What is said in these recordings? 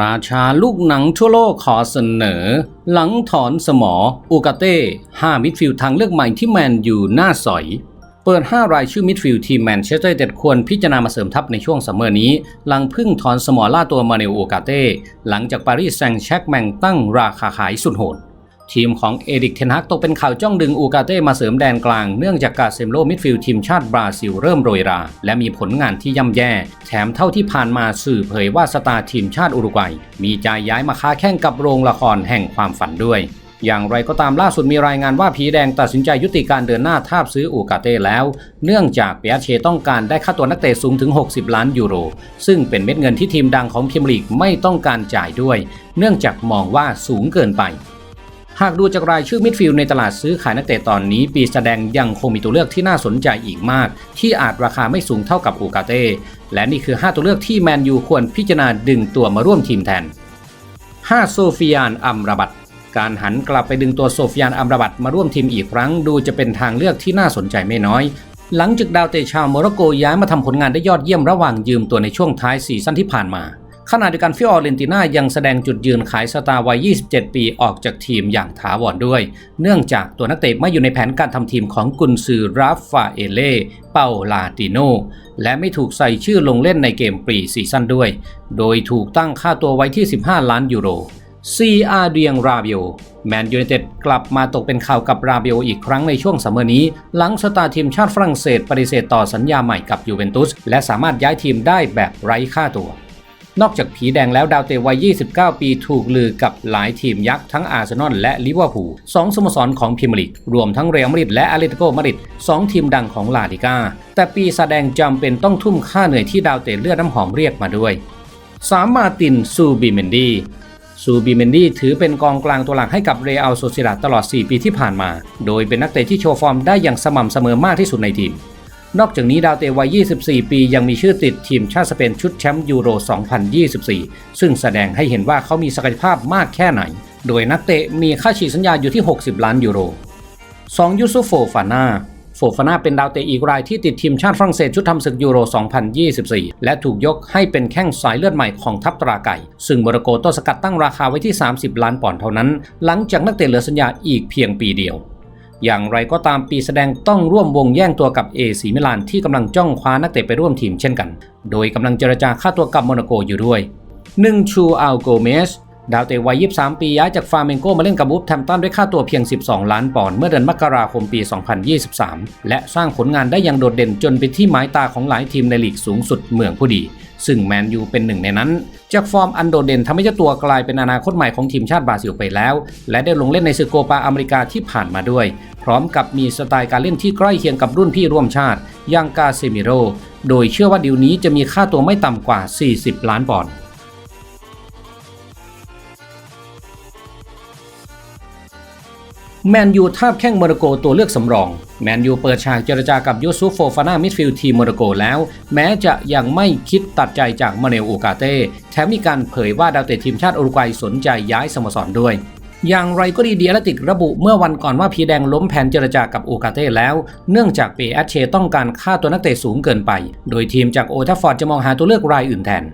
ราชาลูกหนังทั่วโลกขอเสนอ หลังถอนสมออูกาเต้ามิดฟิลด์ทางเลือกใหม่ที่แมนอยู่หน้าสอย เปิด 5 รายชื่อมิดฟิลด์ทีมแมนเชสเตอร์เด็ดควรพิจารณามาเสริมทัพในช่วงซัมเมอร์นี้ หลังพึ่งถอนสมอล่าตัวมาเนลอูกาเต้หลังจากปารีสแซงต์แช็กแมงตั้งราคาขายสุดโหด ทีมของเอริกเทนฮักตกเป็นข่าวจ้องดึงอูกาเต้มาเสริมแดนกลาง เนื่องจากกาเซมโลมิดฟิลด์ทีมชาติบราซิลเริ่มโรยรา และมีผลงานที่ย่ำแย่ แถมเท่าที่ผ่านมาสื่อเผยว่าสตาร์ทีมชาติอุรุกวัย มีใจย้ายมาค้าแข่งกับโรงละครแห่งความฝันด้วยอย่างไรก็ตามล่าสุดมีรายงานว่าผีแดงตัดสินใจยุติการเดินหน้าทาบซื้ออูกาเต้แล้ว เนื่องจากเปียเชต้องการได้ค่าตัวนักเตะสูงถึง 60 ล้านยูโร ซึ่งเป็นเม็ดเงินที่ทีมดังของพรีเมียร์ลีกไม่ต้องการจ่ายด้วย เนื่องจากมองว่าสูงเกินไป หากดูจากรายชื่อมิดฟิลด์ในตลาดซื้อขายนักเตะตอนนี้ ปีแสดงยังคงมีตัวเลือกที่น่าสนใจอีกมาก ที่อาจราคาไม่สูงเท่ากับอูกาเต้และนี่คือ 5 ตัวเลือกที่แมนยูควรพิจารณาดึงตัวมาร่วมทีมแทน 5 โซฟิยานอัมราบัตการหันกลับไปดึงตัวโซฟิยานอัมราบัตมาร่วมทีมอีกครั้ง ดูจะเป็นทางเลือกที่น่าสนใจไม่น้อย หลังจากดาวเตะชาวโมร็อกโกย้ายมาทำผลงานได้ยอดเยี่ยมระหว่างยืมตัวในช่วงท้ายซีซั่นที่ผ่านมา ขณะเดียวกันฟิออเรนติน่ายังแสดงจุดยืนขายสตาร์วัย 27 ปีออกจากทีมอย่างถาวรด้วย เนื่องจากตัวนักเตะไม่อยู่ในแผนการทำทีมของกุนซือราฟาเอเล่เปาลาติโนและไม่ถูกใส่ชื่อลงเล่นในเกมปรีซีซั่นด้วย โดยถูกตั้งค่าตัวไว้ที่ 15 ล้านยูโรซีอาเดียงราเบียแมนยูไนเต็ดกลับมาตกเป็นข่าวกับราเบียอีกครั้งในช่วงซัมเมอร์นี้ หลังสตาร์ทีมชาติฝรั่งเศสปฏิเสธต่อสัญญาใหม่กับยูเวนตุสและสามารถย้ายทีมได้แบบไร้ค่าตัว นอกจากผีแดงแล้วดาวเตะวัย 29 ปีถูกลือกับหลายทีมยักษ์ทั้งอาร์เซนอลและลิเวอร์พูลสองสโมสรของพรีเมียร์ลีก รวมทั้งเรอัลมาดริดและอาเลติโกมาดริดสองทีมดังของลาลิก้า แต่ปีแสดงจำเป็นต้องทุ่มค่าเหนื่อยที่ดาวเตะเลือดน้ำหอมเรียกมาด้วยสามมาตินซูบิเมนดีซูบิเมนดี้ถือเป็นกองกลางตัวหลักให้กับเรอัลโซเซดาตลอด 4 ปีที่ผ่านมา โดยเป็นนักเตะที่โชว์ฟอร์มได้อย่างสม่ำเสมอมากที่สุดในทีม นอกจากนี้ดาวเตะวัย 24 ปียังมีชื่อติดทีมชาติสเปนชุดแชมป์ยูโร 2024 ซึ่งแสดงให้เห็นว่าเขามีศักยภาพมากแค่ไหน โดยนักเตะมีค่าฉีกสัญญาอยู่ที่ 60 ล้านยูโร 2 ยูซุฟโฟฟาน่าโฟฟาน่าเป็นดาวเตะอีกรายที่ติดทีมชาติฝรั่งเศสชุดทำศึกยูโร 2024 และถูกยกให้เป็นแข้งสายเลือดใหม่ของทัพตราไก่ ซึ่งโมร็อกโกต้สกัดตั้งราคาไว้ที่ 30 ล้านปอนด์เท่านั้น หลังจากนักเตะเหลือสัญญาอีกเพียงปีเดียว อย่างไรก็ตามปีแสดงต้องร่วมวงแย่งตัวกับเอซีมิลานที่กำลังจ้องคว้านักเตะไปร่วมทีมเช่นกัน โดยกำลังเจรจาค่าตัวกับโมนาโกอยู่ด้วยหนึ่งชูอัลโกเมส ดาวเตะวัย 23 ปีย้ายจากฟาร์เมนโกมาเล่นกับวูฟแทมตันด้วยค่าตัวเพียง 12 ล้านปอนด์เมื่อเดือนมกราคมปี 2023 และสร้างผลงานได้อย่างโดดเด่นจนเป็นที่หมายตาของหลายทีมในลีกสูงสุดเมืองผู้ดี ซึ่งแมนยูเป็นหนึ่งในนั้น จากฟอร์มอันโดดเด่นทำให้เจ้าตัวกลายเป็นอนาคตใหม่ของทีมชาติบราซิลไปแล้ว และได้ลงเล่นในศึกโกปาอเมริกาที่ผ่านมาด้วย พร้อมกับมีสไตล์การเล่นที่ใกล้เคียงกับรุ่นพี่ร่วมชาติอย่างกาเซมิโรโดยเชื่อว่าดีลนี้จะมีค่าตัวไม่ต่ำกว่า 40 ล้านปอนด์ แมนยูทาบแข้งโมร็อกโกตัวเลือกสำรอง แมนยูเปิดฉากเจรจากับยูซุฟโฟฟาน่ามิดฟิลด์ทีมโมร็อกโกแล้ว แม้จะยังไม่คิดตัดใจจากมาเนลโอกาเต้ แถมมีการเผยว่าดาวเตะทีมชาติอุรุกวัยสนใจย้ายสโมสรด้วย อย่างไรก็ดีเดียลติกระบุเมื่อวันก่อนว่าพีแดงล้มแผนเจรจากับโอกาเต้แล้ว เนื่องจากเปแอชเชต้องการค่าตัวนักเตะสูงเกินไป โดยทีมจากโอทัฟฟอร์ดจะมองหาตัวเลือกรายอื่นแทน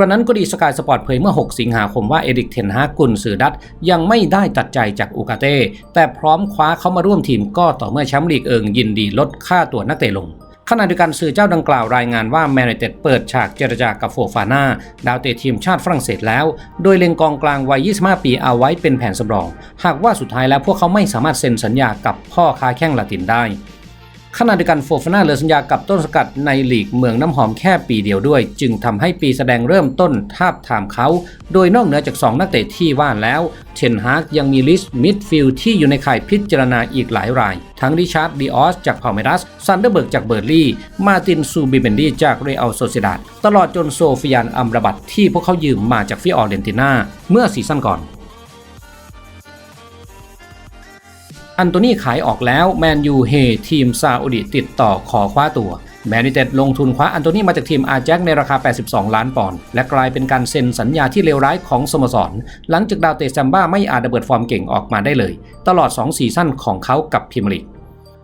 กระนั้นก็ดีสกายสปอร์ตเผยเมื่อ 6 สิงหาคมว่าเอริกเทนฮากุนซือดัตยังไม่ได้ตัดใจจากอูกาเต้แต่พร้อมคว้าเขามาร่วมทีมก็ต่อเมื่อแชมป์ลีกเอิงยินดีลดค่าตัวนักเตะลงขณะเดียวกันสื่อเจ้าดังกล่าวรายงานว่าแมนเต็ดเปิดฉากเจรจากับโฟฟาน่าดาวเตะทีมชาติฝรั่งเศสแล้ว โดยเล็งกองกลางวัย 25 ปีเอาไว้เป็นแผนสำรอง หากว่าสุดท้ายแล้วพวกเขาไม่สามารถเซ็นสัญญากับพ่อค้าแข้งลาตินได้ ขณะเดียวกันโฟฟาน่าเหลือสัญญากับต้นสกัดในลีกเมืองน้ำหอมแค่ปีเดียวด้วย จึงทำให้ปีแสดงเริ่มต้นทาบทามเขา โดยนอกเหนือจาก 2 นักเตะที่ว่านแล้วเทนฮากยังมีลิสต์มิดฟิลด์ที่อยู่ในข่ายพิจารณาอีกหลายราย ทั้งริชาร์ดดีออสจากพาเมรัสซันเดอร์เบิร์กจากเบอร์ลี่ มาตินซูบิเบนดีจากเรอัลโซเซดาดตลอดจนโซฟิยานอัมรบัตที่พวกเขายืมมาจากฟิออเรนตินาเมื่อซีซั่นก่อน อันโตนี่ขายออกแล้วแมนยูเฮทีมซาอุดิติดต่อขอคว้าตัวแมนยูเต็ดลงทุนคว้าอันโตนี่มาจากทีมอาแจ็คในราคา 82 ล้านปอนด์และกลายเป็นการเซ็นสัญญาที่เลวร้ายของสโมสร หลังจากดาวเตะซัมบ้าไม่อาจระเบิดฟอร์มเก่งออกมาได้เลย ตลอด 2 ซีซั่นของเขากับพรีเมียร์ลีก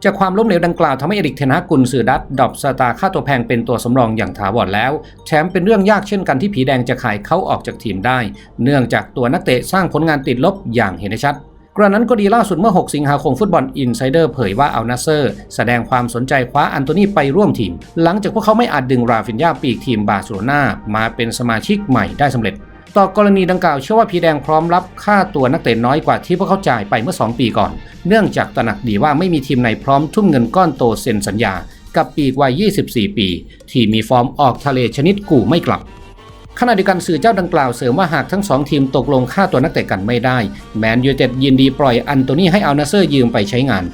จากความล้มเหลวดังกล่าวทำให้เอริกเทนฮากกุนซือดัตดอปสตาค่าตัวแพงเป็นตัวสำรองอย่างถาวรแล้ว แถมเป็นเรื่องยากเช่นกันที่ผีแดงจะขายเขาออกจากทีมได้ เนื่องจากตัวนักเตะสร้างผลงานติดลบอย่างเห็นได้ชัด กระนั้นก็ดีล่าสุดเมื่อ 6 สิงหาคมฟุตบอลอินไซเดอร์เผยว่าอัลนาเซอร์ แสดงความสนใจคว้าอันโตนีไปร่วมทีม หลังจากพวกเขาไม่อาจดึงราฟินยาปีกทีมบาร์เซโลนามาเป็นสมาชิกใหม่ได้สำเร็จ ต่อกรณีดังกล่าวเชื่อว่าพีแดงพร้อมรับค่าตัวนักเตะน้อยกว่าที่พวกเขาจ่ายไปเมื่อ 2 ปีก่อน เนื่องจากตระหนักดีว่าไม่มีทีมไหนพร้อมทุ่มเงินก้อนโตเซ็นสัญญา กับปีกวัย 24 ปี ที่มีฟอร์มออกทะเลชนิดกู่ไม่กลับ ขณะเดียวกันสื่อเจ้าดังกล่าวเสริมว่าหากทั้งสองทีมตกลงค่าตัวนักเตะกันไม่ได้ แมนยูเต็ดยินดีปล่อยอันโตนี่ให้อัลนาเซอร์ยืมไปใช้งาน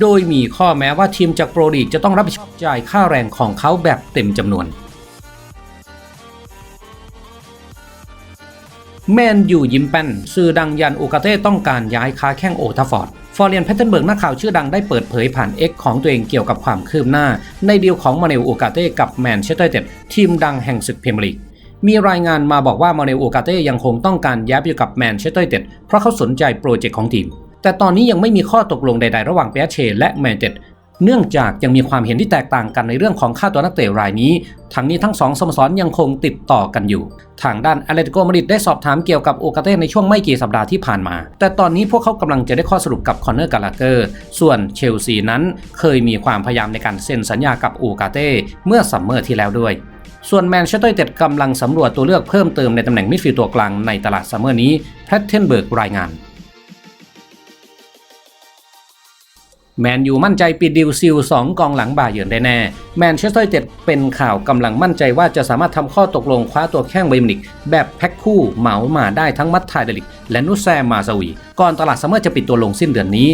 โดยมีข้อแม้ว่าทีมจากโปรลีกจะต้องรับผิดชอบจ่ายค่าแรงของเขาแบบเต็มจำนวนแมนยูยิ้มแป้นสื่อดังยันโอกาเต้ต้องการย้ายค้าแข้งโอทาฟอร์ด ฟอร์เรียนแพทเทนเบิร์กนักข่าวชื่อดังได้เปิดเผยผ่าน X ของตัวเองเกี่ยวกับความคืบหน้า ในดีลของมาเนลโอกาเต้กับแมนเชสเตอร์ยูไนเต็ดทีมดังแห่งศึกพรีเมียร์ลีก มีรายงานมาบอกว่ามาเนลโอกาเต้ยังคงต้องการย้ายไปอยู่กับแมนเชสเตอร์ยูไนเต็ดเพราะเขาสนใจโปรเจกต์ของทีม แต่ตอนนี้ยังไม่มีข้อตกลงใดๆ ระหว่างเปียเชและแมนเต็ดเนื่องจากยังมีความเห็นที่แตกต่างกันในเรื่องของค่าตัวนักเตะรายนี้ ทั้งนี้ทั้งสองสโมสรยังคงติดต่อกันอยู่ ทางด้านอเลติโกมาดริดได้สอบถามเกี่ยวกับโอกาเต้ในช่วงไม่กี่สัปดาห์ที่ผ่านมา แต่ตอนนี้พวกเขากำลังจะได้ข้อสรุปกับคอนเนอร์กาลาเกอร์ ส่วนเชลซีนั้นเคยมีความพยายามในการเซ็นสัญญากับโอกาเต้เมื่อซัมเมอร์ที่แล้วด้วย ส่วนแมนเชสเตอร์ยูไนเต็ดกำลังสำรวจตัวเลือกเพิ่มเติมในตำแหน่งมิดฟิลด์ตัวกลางในตลาดซัมเมอร์นี้แพทเทนเบิร์กรายงานแมนยูมั่นใจปิดดิวซิล2 กองหลังบาเยิร์นได้แน่ แมนเชสเตอร์ยูไนเต็ดเป็นข่าวกำลังมั่นใจว่าจะสามารถทำข้อตกลงคว้าตัวแข้งไบมินิก แบบแพ็คคู่เหมามาได้ทั้งมัตไทเดลิก และนุแซมมาซาวี ก่อนตลาดซัมเมอร์จะปิดตัวลงสิ้นเดือนนี้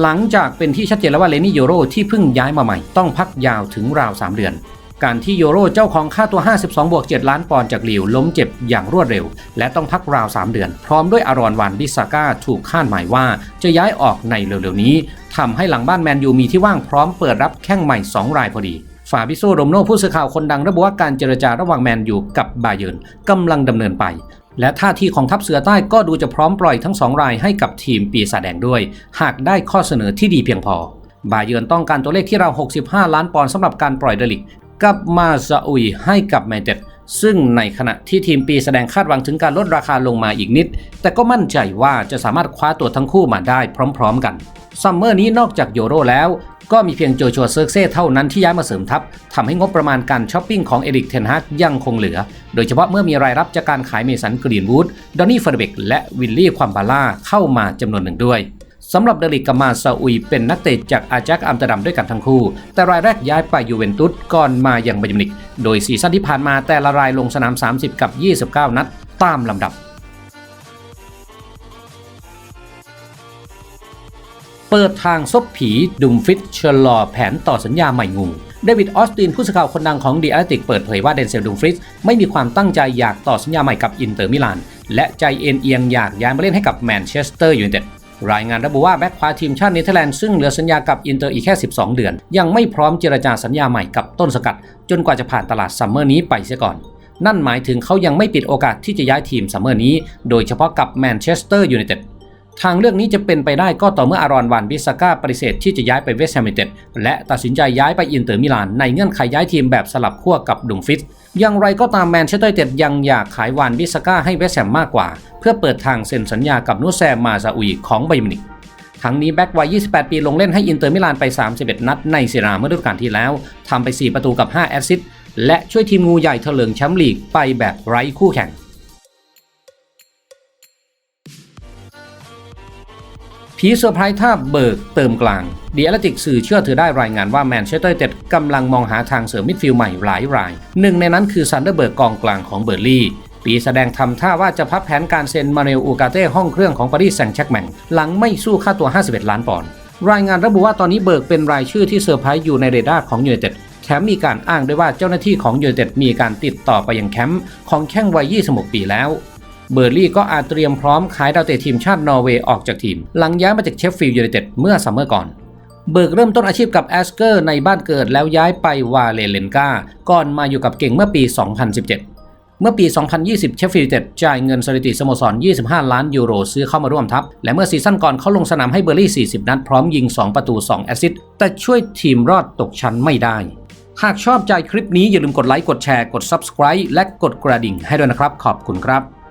หลังจากเป็นที่ชัดเจนแล้วว่าเลนี่โยโรที่เพิ่งย้ายมาใหม่ต้องพักยาวถึงราว 3 เดือน การที่โยโรเจ้าของค่าตัว 52 บวก 7 ล้านปอนด์จากลิวล้มเจ็บอย่างรวดเร็ว และต้องพักราว 3 เดือน พร้อมด้วยอารอนวันบิสาก้าถูกคาดหมายว่า จะย้ายออกในเร็วๆนี้ทำให้หลังบ้านแมนยูมีที่ว่างพร้อมเปิดรับแข้งใหม่ 2 รายพอดีฟาบิโซโรมโนผู้สื่อข่าวคนดังระบุว่าการเจรจาระหว่างแมนยูกับบาเยิร์นกำลังดำเนินไป และท่าทีของทัพเสือใต้ก็ดูจะพร้อมปล่อยทั้ง2รายให้กับทีมปีศาจแดงด้วย หากได้ข้อเสนอที่ดีเพียงพอบาเยิร์นต้องการตัวเลขที่ราว65 ล้านปอนด์สำหรับการปล่อยเดลิก กับมาซาอุยให้กับแมนเต็ดซึ่งในขณะที่ทีมปีแสดงคาดหวังถึงการลดราคาลงมาอีกนิด แต่ก็มั่นใจว่าจะสามารถคว้าตัวทั้งคู่มาได้พร้อมๆกันซัมเมอร์นี้นอกจากโยโรแล้ว ก็มีเพียงโจชัวเซิร์กเซ่เท่านั้นที่ย้ายมาเสริมทัพทำให้งบประมาณการช้อปปิ้งของเอริกเทนฮากยังคงเหลือ โดยเฉพาะเมื่อมีรายรับจากการขายเมสันกรีนวูดดอนนี่เฟอร์เบกและวิลลี่ความบาล่าเข้ามาจำนวนหนึ่งด้วย สำหรับเดลิกกับมาซาอุยเป็นนักเตะจากอาแจ็คอัมสเตอร์ดัมด้วยกันทั้งคู่ แต่รายแรกย้ายไปยูเวนตุสก่อนมาอยังบาเยร์นมิวนิก โดยซีซั่นที่ผ่านมาแต่ละรายลงสนาม 30 กับ 29 นัดตามลำดับ เปิดทางซบผีดุมฟิตชะลอแผนต่อสัญญาใหม่งูเดวิดออสตินผู้สื่อข่าวคนดังของดีอาร์ติกเปิดเผยว่าเดนเซลดุมฟริสไม่มีความตั้งใจอยากต่อสัญญาใหม่กับอินเตอร์มิลานและใจเอ็นเอียงอยากย้ายมาเล่นให้กับแมนเชสเตอร์ยูไนเต็ด รายงานระบุว่าแบ็คขวาทีมชาติเนเธอร์แลนด์ซึ่งเหลือสัญญากับอินเตอร์อีกแค่ 12 เดือน ยังไม่พร้อมเจรจาสัญญาใหม่กับต้นสกัด จนกว่าจะผ่านตลาดซัมเมอร์นี้ไปเสียก่อน นั่นหมายถึงเขายังไม่ปิดโอกาสที่จะย้ายทีมซัมเมอร์นี้ โดยเฉพาะกับแมนเชสเตอร์ยูไนเต็ดทางเลือกนี้จะเป็นไปได้ก็ต่อเมื่ออารอนวานบิสก้าปฏิเสธที่จะย้ายไปเวสต์แฮมเต็ดและตัดสินใจย้ายไปอินเตอร์มิลานในเงื่อนไขย้ายทีมแบบสลับขั้วกับดุงฟิต อย่างไรก็ตามแมนเชสเตอร์เต็ดยังอยากขายวานบิสก้าให้เวสแฮมมากกว่า เพื่อเปิดทางเซ็นสัญญากับนูแซมมาซาอุยของไบมินิกทั้งนี้แบ็กวัย 28 ปีลงเล่นให้อินเตอร์มิลานไป 31 นัดในเซราเมื่อฤดูกาลที่แล้วทำไป 4 ประตูกับ 5 แอสซิสต์และช่วยทีมงูใหญ่เถลิงแชมป์ลีกไปแบบไร้คู่แข่ง ผีเซอร์ไพรส์ท่าเบิกเติมกลางเดีแอลติกสื่อเชื่อถือได้รายงานว่าแมนเชสเตอร์ยูไนเต็ดกำลังมองหาทางเสริมมิดฟิลด์ใหม่หลายราย หนึ่งในนั้นคือซันเดอร์เบิร์กกองกลางของเบอร์ลี่ปีแสดงทำท่าว่าจะพับแผนการเซ็นมาเนลอูกาเต้ห้องเครื่องของปารีสแซงต์แชร์กแมงหลังไม่สู้ค่าตัว 51 ล้านปอนด์รายงานระบุว่าตอนนี้เบิกเป็นรายชื่อที่เซอร์ไพรส์อยู่ในเรดาร์ของยูไนเต็ดแถมมีการอ้างด้วยว่าเจ้าหน้าที่ของยูไนเต็ดมีการติดต่อไปยังแคมป์ของแข้งวัย 26 ปีแล้ว เบอร์ลี่ก็อาจเตรียมพร้อมขายดาวเตะทีมชาตินอร์เวย์ออกจากทีม หลังย้ายมาจากเชฟฟิลด์ยูไนเต็ดเมื่อซัมเมอร์ก่อนเบิร์กเริ่มต้นอาชีพกับแอสเกอร์ในบ้านเกิดแล้วย้ายไปวาเลเลนกาก่อนมาอยู่กับเก่งเมื่อปี 2017 เมื่อปี 2020 เชฟฟิลด์เต็ดจ่ายเงินสถิติสโมสร 25 ล้านยูโรซื้อเข้ามาร่วมทัพ และเมื่อซีซั่นก่อนเขาลงสนามให้เบอร์ลี่ 40 นัดพร้อมยิง 2 ประตู 2 แอสซิสต์แต่ช่วยทีมรอดตกชั้นไม่ได้ หากชอบใจคลิปนี้อย่าลืมกดไลค์กดแชร์กด Subscribe และกดกระดิ่งให้ด้วยนะครับขอบคุณครับ